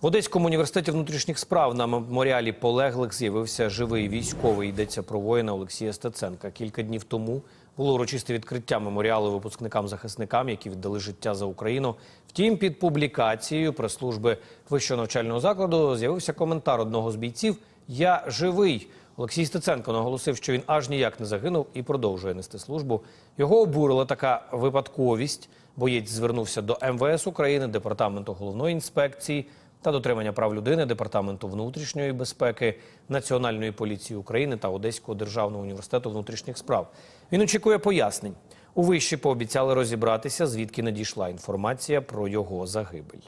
В Одеському університеті внутрішніх справ на меморіалі полеглих з'явився живий військовий. Йдеться про воїна Олексія Стеценка. Кілька днів тому було урочисте відкриття меморіалу випускникам-захисникам, які віддали життя за Україну. Втім, під публікацією прес-служби вищого навчального закладу з'явився коментар одного з бійців Я живий. Олексій Стеценко наголосив, що він аж ніяк не загинув і продовжує нести службу. Його обурила така випадковість. Боєць звернувся до МВС України, департаменту головної інспекції та дотримання прав людини, департаменту внутрішньої безпеки, Національної поліції України та Одеського державного університету внутрішніх справ. Він очікує пояснень. У виші пообіцяли розібратися, звідки надійшла інформація про його загибель.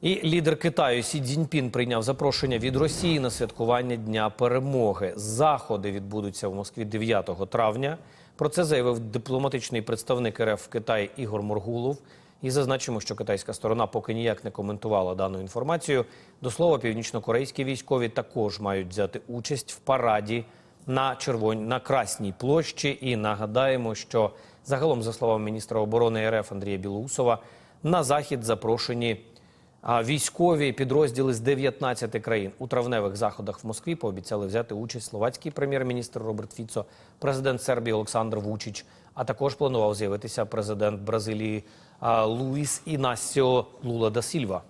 І лідер Китаю Сі Цзіньпін прийняв запрошення від Росії на святкування Дня перемоги. Заходи відбудуться в Москві 9 травня. Про це заявив дипломатичний представник РФ в Китаї Ігор Моргулов. І зазначимо, що китайська сторона поки ніяк не коментувала дану інформацію. До слова, північно-корейські військові також мають взяти участь в параді на червонь на Красній площі. І нагадаємо, що загалом, за словами міністра оборони РФ Андрія Білоусова, на захід запрошені військові підрозділи з 19 країн у травневих заходах в Москві пообіцяли взяти участь словацький прем'єр-міністр Роберт Фіцо, президент Сербії Олександр Вучич, а також планував з'явитися президент Бразилії Луїс Інасіо Лула да Сільва.